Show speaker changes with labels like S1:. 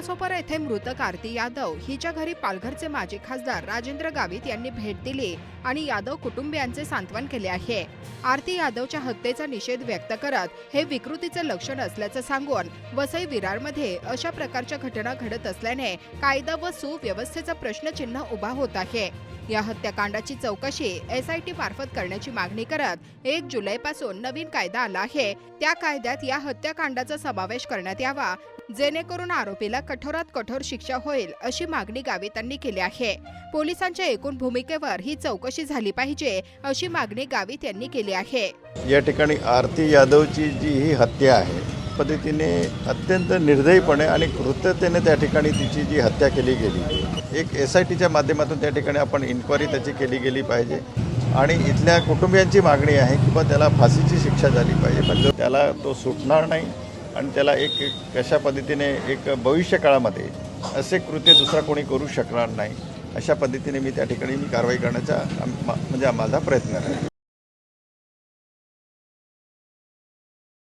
S1: घोडसोपर येथे मृत आरती यादव हिच्या घरी पालघरचे माजी खासदार राजेंद्र गावित यांनी भेट दिली आणि यादव कुटुंबियांचे सांत्वन केले आहे. आरती यादवच्या हत्येचा निषेध व्यक्त करत हे विकृतीचे लक्षण असल्याचं सांगून वसई विरारमध्ये अशा प्रकारच्या घटना घडत असल्याने कायदा व सुव्यवस्थेचा प्रश्नचिन्ह उभा होत आहे. या हत्याकांडाची चौकशी एसआयटी मार्फत करण्याची मागणी करत एक जुलैपासून नवीन कायदा आला आहे. त्या कायद्यात या हत्याकांडाचा समावेश करण्यात यावा जेणेकरून आरोपीला कठोरात कठोर शिक्षा होईल अशी मागणी गावितांनी केली आहे. पोलिसांच्या एकूण भूमिकेवर ही चौकशी झाली पाहिजे अशी मागणी गावित यांनी केली आहे.
S2: या ठिकाणी आरती यादवची जी ही हत्या आहे पद्धतीने अत्यंत निर्दयीपणे आणि कृत्यतेने त्या ठिकाणी तिची जी हत्या केली गेली. एक एस आय टीच्या माध्यमातून त्या ठिकाणी आपण इन्क्वायरी त्याची केली गेली पाहिजे. आणि इथल्या कुटुंबियांची मागणी आहे की बा त्याला फाशीची शिक्षा झाली पाहिजे. पण त्याला तो सुटणार नाही आणि त्याला एक कशा पद्धतीने एक भविष्य काळामध्ये असे कृत्य दुसरा कोणी करू शकणार नाही अशा पद्धतीने मी त्या ठिकाणी मी कारवाई करण्याचा म्हणजे माझा प्रयत्न आहे